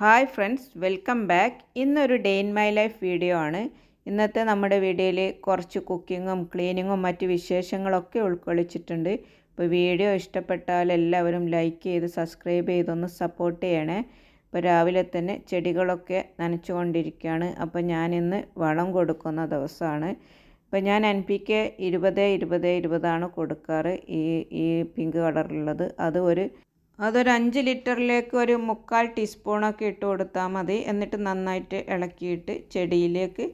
Hi friends welcome back. ഇന്നൊരു day in my life video ആണ്. ഇന്നത്തെ നമ്മുടെ വീഡിയോയിൽ കുറച്ച് കുക്കിങ്ങും ക്ലീനിങ്ങും മറ്റ് വിശേഷങ്ങളൊക്കെ ഉൾക്കൊള്ളിച്ചിട്ടുണ്ട്. ഇപ്പോൾ വീഡിയോ ഇഷ്ടപ്പെട്ടാൽ എല്ലാവരും ലൈക്ക് ചെയ്ത് സബ്സ്ക്രൈബ് ചെയ്തൊന്ന് സപ്പോർട്ട് ചെയ്യണേ. ഇപ്പോൾ രാവിലെ തന്നെ ചെടികളൊക്കെ നനച്ചുകൊണ്ടിരിക്കുകയാണ്. അപ്പോൾ ഞാനിന്ന് വളം കൊടുക്കുന്ന ദിവസമാണ്. ഇപ്പോൾ ഞാൻ എൻ പി കെ ഇരുപത് ഇരുപത് ഇരുപതാണ് കൊടുക്കാറ്. ഈ ഈ പിങ്ക് കളറിലുള്ളത് അത് ഒരു അതൊരു അഞ്ച് ലിറ്ററിലേക്ക് ഒരു മുക്കാൽ ടീസ്പൂണൊക്കെ ഇട്ട് കൊടുത്താൽ മതി. എന്നിട്ട് നന്നായിട്ട് ഇളക്കിയിട്ട് ചെടിയിലേക്ക്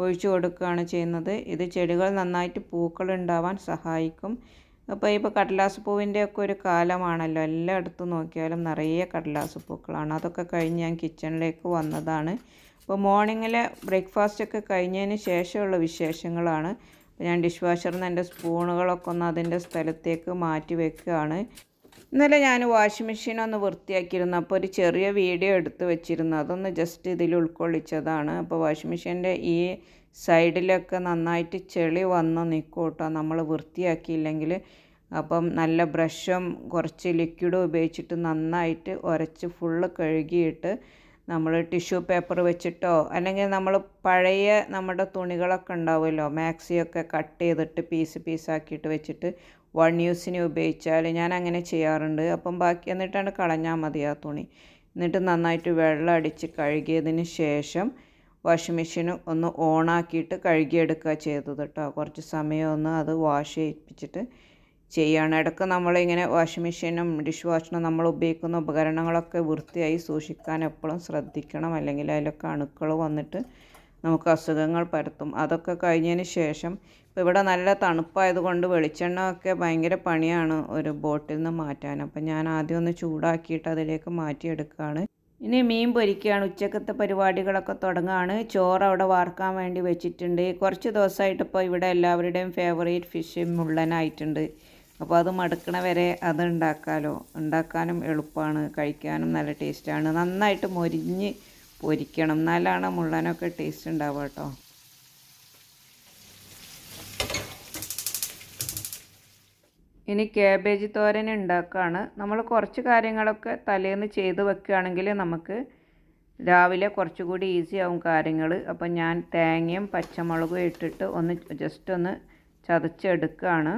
ഒഴിച്ചു കൊടുക്കുകയാണ് ചെയ്യുന്നത്. ഇത് ചെടികൾ നന്നായിട്ട് പൂക്കൾ ഉണ്ടാവാൻ സഹായിക്കും. അപ്പോൾ ഇപ്പോൾ കടലാസ് പൂവിന്റെ ഒക്കെ ഒരു കാലമാണല്ലോ. എല്ലായിടത്തും നോക്കിയാലും നിറയെ കടലാസ് പൂക്കളാണ്. അതൊക്കെ കഴിഞ്ഞ് ഞാൻ കിച്ചണിലേക്ക് വന്നതാണ്. അപ്പോൾ മോർണിംഗിലെ ബ്രേക്ക്ഫാസ്റ്റ് ഒക്കെ കഴിഞ്ഞതിന് ശേഷമുള്ള വിശേഷങ്ങളാണ്. ഞാൻ ഡിഷ് വാഷറിൽ നിന്ന് എന്റെ സ്പൂണുകളൊക്കെ ഒന്ന് അതിന്റെ സ്ഥലത്തേക്ക് മാറ്റി വെക്കുകയാണ്. ഇന്നലെ ഞാൻ വാഷിംഗ് മെഷീൻ ഒന്ന് വൃത്തിയാക്കിയിരുന്നു. അപ്പോൾ ഒരു ചെറിയ വീഡിയോ എടുത്ത് വെച്ചിരുന്നു. അതൊന്ന് ജസ്റ്റ് ഇതിൽ ഉൾക്കൊള്ളിച്ചതാണ്. അപ്പോൾ വാഷിംഗ് മെഷീന്റെ ഈ സൈഡിലൊക്കെ നന്നായിട്ട് ചെളി വന്ന് നിൽക്കും കേട്ടോ നമ്മൾ വൃത്തിയാക്കിയില്ലെങ്കിൽ അപ്പം നല്ല ബ്രഷും കുറച്ച് ലിക്വിഡും ഉപയോഗിച്ചിട്ട് നന്നായിട്ട് ഉരച്ച് ഫുള്ള് കഴുകിയിട്ട് നമ്മൾ ടിഷ്യൂ പേപ്പർ വെച്ചിട്ടോ അല്ലെങ്കിൽ നമ്മൾ പഴയ നമ്മുടെ തുണികളൊക്കെ ഉണ്ടാവുമല്ലോ മാക്സിയൊക്കെ കട്ട് ചെയ്തിട്ട് പീസ് പീസാക്കിയിട്ട് വെച്ചിട്ട് വൺ യൂസിന് ഉപയോഗിച്ചാൽ ഞാൻ അങ്ങനെ ചെയ്യാറുണ്ട്. അപ്പം ബാക്കി എന്നിട്ടാണ് കളഞ്ഞാൽ മതി ആ തുണി. എന്നിട്ട് നന്നായിട്ട് വെള്ളം അടിച്ച് കഴുകിയതിന് ശേഷം വാഷിംഗ് മെഷീൻ ഒന്ന് ഓണാക്കിയിട്ട് കഴുകിയെടുക്കുക ചെയ്തത് കേട്ടോ കുറച്ച് സമയം ഒന്ന് അത് വാഷ് ചെയ്യിപ്പിച്ചിട്ട് ചെയ്യുകയാണ് ഇടയ്ക്ക് നമ്മളിങ്ങനെ വാഷിംഗ് മെഷീനും ഡിഷ് വാഷിനും നമ്മൾ ഉപയോഗിക്കുന്ന ഉപകരണങ്ങളൊക്കെ വൃത്തിയായി സൂക്ഷിക്കാൻ എപ്പോഴും ശ്രദ്ധിക്കണം. അല്ലെങ്കിൽ അതിലൊക്കെ അണുക്കൾ വന്നിട്ട് നമുക്ക് അസുഖങ്ങൾ പരത്തും. അതൊക്കെ കഴിഞ്ഞതിന് ശേഷം ഇപ്പോൾ ഇവിടെ നല്ല തണുപ്പായതുകൊണ്ട് വെളിച്ചെണ്ണ ഒക്കെ ഭയങ്കര പണിയാണ് ഒരു ബോട്ടിൽ നിന്ന് മാറ്റാൻ. അപ്പം ഞാൻ ആദ്യം ഒന്ന് ചൂടാക്കിയിട്ട് അതിലേക്ക് മാറ്റിയെടുക്കുകയാണ്. ഇനി മീൻ പൊരിക്കുകയാണ്. ഉച്ചക്കത്തെ പരിപാടികളൊക്കെ തുടങ്ങുകയാണ്. ചോറ് അവിടെ വാർക്കാൻ വേണ്ടി വെച്ചിട്ടുണ്ട്. കുറച്ച് ദിവസമായിട്ട് ഇപ്പോൾ ഇവിടെ എല്ലാവരുടെയും ഫേവറേറ്റ് ഫിഷ് മുള്ളനായിട്ടുണ്ട്. അപ്പോൾ അത് മടുക്കണ വരെ അത് ഉണ്ടാക്കാമല്ലോ ഉണ്ടാക്കാനും എളുപ്പമാണ്. കഴിക്കാനും നല്ല ടേസ്റ്റാണ് നന്നായിട്ട് മൊരിഞ്ഞ് പൊരിക്കണം. എന്നാലാണ് മുള്ളനൊക്കെ ടേസ്റ്റ് ഉണ്ടാവുക കേട്ടോ. ഇനി ക്യാബേജ് തോരൻ ഉണ്ടാക്കുകയാണ് നമ്മൾ കുറച്ച് കാര്യങ്ങളൊക്കെ തലേന്ന് ചെയ്ത് വെക്കുകയാണെങ്കിൽ നമുക്ക് രാവിലെ കുറച്ചുകൂടി ഈസി ആവും കാര്യങ്ങൾ. അപ്പം ഞാൻ തേങ്ങയും പച്ചമുളകും ഇട്ടിട്ട് ഒന്ന് ജസ്റ്റ് ഒന്ന് ചതച്ചെടുക്കുകയാണ്.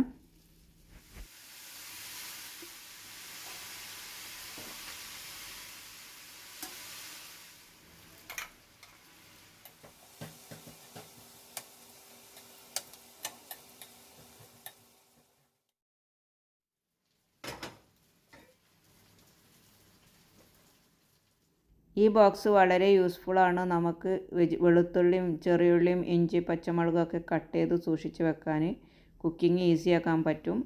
ഈ ബോക്സ് വളരെ യൂസ്ഫുള്ളാണ് നമുക്ക് വെജ് വെളുത്തുള്ളിയും ചെറിയുള്ളിയും ഇഞ്ചി പച്ചമുളകൊക്കെ കട്ട് ചെയ്ത് സൂക്ഷിച്ച് വെക്കാൻ കുക്കിംഗ് ഈസിയാക്കാൻ പറ്റും.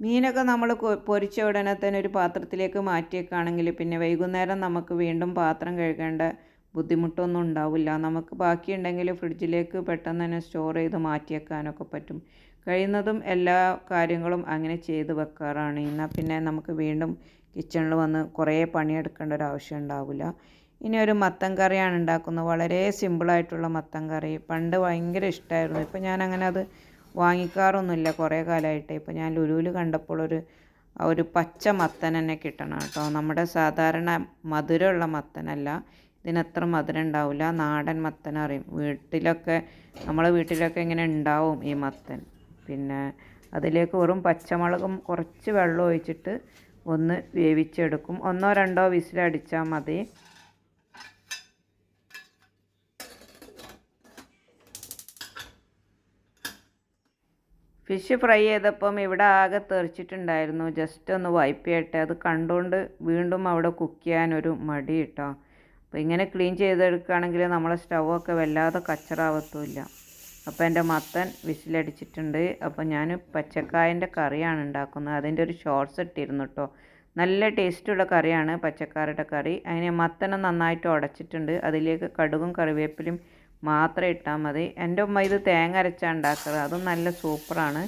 മീനൊക്കെ നമ്മൾ പൊരിച്ച ഉടനെ തന്നെ ഒരു പാത്രത്തിലേക്ക് മാറ്റിയേക്കാണെങ്കിൽ പിന്നെ വൈകുന്നേരം നമുക്ക് വീണ്ടും പാത്രം കഴുകേണ്ട ബുദ്ധിമുട്ടൊന്നും ഉണ്ടാവില്ല. നമുക്ക് ബാക്കിയുണ്ടെങ്കിൽ ഫ്രിഡ്ജിലേക്ക് പെട്ടെന്ന് തന്നെ സ്റ്റോർ ചെയ്ത് മാറ്റിയേക്കാനൊക്കെ പറ്റും. കഴിയുന്നതും എല്ലാ കാര്യങ്ങളും അങ്ങനെ ചെയ്ത് വെക്കാറാണ്. എന്നാൽ പിന്നെ നമുക്ക് വീണ്ടും കിച്ചണിൽ വന്ന് കുറേ പണിയെടുക്കേണ്ട ഒരു ആവശ്യം ഉണ്ടാവില്ല. ഇനി ഒരു മത്തൻ കറിയാണ് ഉണ്ടാക്കുന്നത്. വളരെ സിമ്പിളായിട്ടുള്ള മത്തൻ കറി. പണ്ട് ഭയങ്കര ഇഷ്ടമായിരുന്നു ഇപ്പം ഞാൻ അങ്ങനെ അത് വാങ്ങിക്കാറൊന്നുമില്ല. കുറേ കാലമായിട്ട്. ഇപ്പം ഞാൻ ലുലുവിൽ കണ്ടപ്പോൾ ഒരു ഒരു പച്ച മത്തൻ തന്നെ കിട്ടണം കേട്ടോ. നമ്മുടെ സാധാരണ മധുരമുള്ള മത്തനല്ല. ഇതിനത്ര മധുരം ഉണ്ടാവില്ല. നാടൻ മത്തൻ അറിയും. വീട്ടിലൊക്കെ നമ്മളെ വീട്ടിലൊക്കെ ഇങ്ങനെ ഉണ്ടാവും ഈ മത്തൻ. പിന്നെ അതിലേക്ക് വെറും പച്ചമുളകും കുറച്ച് വെള്ളം ഒഴിച്ചിട്ട് ഒന്ന് വേവിച്ചെടുക്കും. ഒന്നോ രണ്ടോ വിസിലടിച്ചാൽ മതി. ഫിഷ് ഫ്രൈ ചെയ്തപ്പം ഇവിടെ ആകെ തെറിച്ചിട്ടുണ്ടായിരുന്നു. ജസ്റ്റ് ഒന്ന് വൈപ്പ് ചെയ്യട്ടെ. അത് കണ്ടുകൊണ്ട് വീണ്ടും അവിടെ കുക്ക് ചെയ്യാൻ ഒരു മടി കിട്ടോ അപ്പോൾ ഇങ്ങനെ ക്ലീൻ ചെയ്തെടുക്കുകയാണെങ്കിൽ നമ്മളെ സ്റ്റൗവൊക്കെ വല്ലാതെ കച്ചറാവത്തുമില്ല. അപ്പോൾ എന്റെ മത്തൻ വിസിലടിച്ചിട്ടുണ്ട്. അപ്പോൾ ഞാൻ പച്ചക്കായന്റെ കറിയാണ് ഉണ്ടാക്കുന്നത്. അതിന്റെ ഒരു ഷോർട്സ് ഇട്ടിരുന്നു കേട്ടോ നല്ല ടേസ്റ്റുള്ള കറിയാണ് പച്ചക്കാരുടെ കറി. അതിന് മത്തനെ നന്നായിട്ട് ഉടച്ചിട്ടുണ്ട്. അതിലേക്ക് കടുകും കറിവേപ്പിലും മാത്രം ഇട്ടാൽ മതി. എന്റെ ഉമ്മ ഇത് തേങ്ങ അരച്ചാണ് ഉണ്ടാക്കുന്നത് അതും നല്ല സൂപ്പറാണ്.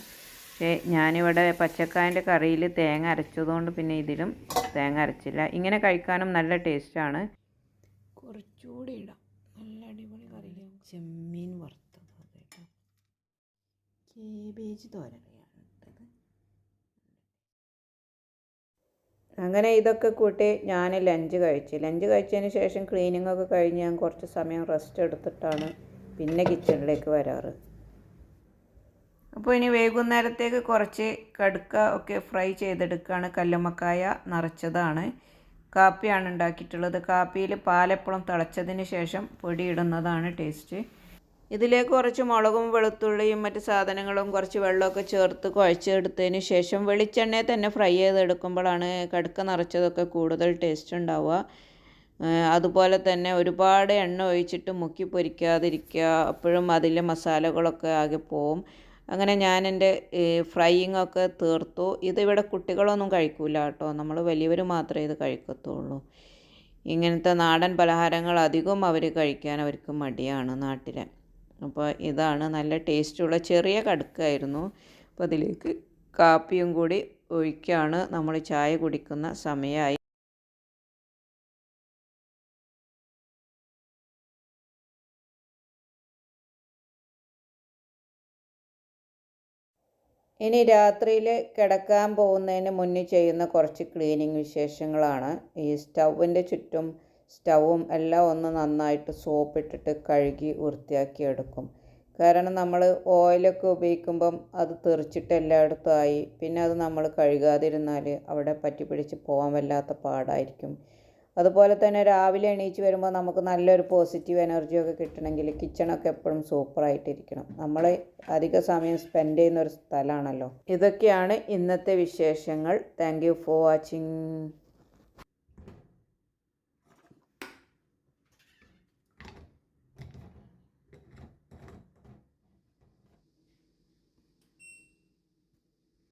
പക്ഷേ ഞാനിവിടെ പച്ചക്കായന്റെ കറിയിൽ തേങ്ങ അരച്ചതുകൊണ്ട് പിന്നെ ഇതിലും തേങ്ങ അരച്ചില്ല. ഇങ്ങനെ കഴിക്കാനും നല്ല ടേസ്റ്റാണ്. കുറച്ചുകൂടി ഇടാം. നല്ല അടിപൊളി കറിയിലാണ് ചെമ്മീൻ വറുത്തത് കേട്ടോ. കേബേജ് തോരൻ. അങ്ങനെ ഇതൊക്കെ കൂട്ടി ഞാൻ ലഞ്ച് കഴിച്ചു. ലഞ്ച് കഴിച്ചതിന് ശേഷം ക്ലീനിങ് ഒക്കെ കഴിഞ്ഞ് ഞാൻ കുറച്ച് സമയം റെസ്റ്റ് എടുത്തിട്ടാണ് പിന്നെ കിച്ചണിലേക്ക് വരാറ്. അപ്പോൾ ഇനി വൈകുന്നേരത്തേക്ക് കുറച്ച് കടുക്ക ഒക്കെ ഫ്രൈ ചെയ്തെടുക്കുകയാണ് കല്ലുമ്മക്കായ നിറച്ചതാണ്. കാപ്പിയാണ് ഉണ്ടാക്കിയിട്ടുള്ളത്. കാപ്പിയിൽ പാലപ്പുളം തിളച്ചതിന് ശേഷം പൊടിയിടുന്നതാണ് ടേസ്റ്റ് ഇതിലേക്ക് കുറച്ച് മുളകും വെളുത്തുള്ളിയും മറ്റ് സാധനങ്ങളും കുറച്ച് വെള്ളമൊക്കെ ചേർത്ത് കുഴച്ചെടുത്തതിന് ശേഷം വെളിച്ചെണ്ണയിൽ തന്നെ ഫ്രൈ ചെയ്തെടുക്കുമ്പോഴാണ് കടുക്ക നിറച്ചതൊക്കെ കൂടുതൽ ടേസ്റ്റ് ഉണ്ടാവുക. അതുപോലെ തന്നെ ഒരുപാട് എണ്ണ ഒഴിച്ചിട്ട് മുക്കി പൊരിക്കാതിരിക്കുക. അപ്പോഴും അതിലെ മസാലകളൊക്കെ ആകെ പോവും. അങ്ങനെ ഞാൻ എന്റെ ഫ്രൈയിങ് ഒക്കെ തീർത്തു. ഇതിവിടെ കുട്ടികളൊന്നും കഴിക്കൂല കേട്ടോ. നമ്മൾ വലിയവർ മാത്രമേ ഇത് കഴിക്കത്തുള്ളൂ. ഇങ്ങനത്തെ നാടൻ പലഹാരങ്ങൾ അധികം അവർ കഴിക്കാൻ അവർക്ക് മടിയാണ് നാട്ടിലെ. അപ്പോൾ ഇതാണ് നല്ല ടേസ്റ്റുള്ള ചെറിയ കടുക്കായിരുന്നു. അപ്പോൾ അതിലേക്ക് കാപ്പിയും കൂടി ഒഴിക്കുകയാണ് നമ്മൾ ചായ കുടിക്കുന്ന സമയമായി ഇനി രാത്രിയിൽ കിടക്കാൻ പോകുന്നതിന് മുന്നേ ചെയ്യുന്ന കുറച്ച് ക്ലീനിങ് വിശേഷങ്ങളാണ്. ഈ സ്റ്റൗവിന്റെ ചുറ്റും സ്റ്റൗവും എല്ലാം ഒന്ന് നന്നായിട്ട് സോപ്പിട്ടിട്ട് കഴുകി വൃത്തിയാക്കി എടുക്കും കാരണം നമ്മൾ ഓയിലൊക്കെ ഉപയോഗിക്കുമ്പം അത് തെറിച്ചിട്ട് എല്ലായിടത്തും ആയി. പിന്നെ അത് നമ്മൾ കഴുകാതിരുന്നാൽ അവിടെ പറ്റി പിടിച്ച് പോകാൻ വല്ലാത്ത പാടായിരിക്കും. അതുപോലെ തന്നെ രാവിലെ എണീച്ച് വരുമ്പോൾ നമുക്ക് നല്ലൊരു പോസിറ്റീവ് എനർജിയൊക്കെ കിട്ടണമെങ്കിൽ കിച്ചണൊക്കെ എപ്പോഴും സൂപ്പറായിട്ടിരിക്കണം നമ്മൾ അധിക സമയം സ്പെൻഡ് ചെയ്യുന്ന ഒരു സ്ഥലമാണല്ലോ. ഇതൊക്കെയാണ് ഇന്നത്തെ വിശേഷങ്ങൾ. Thank for watching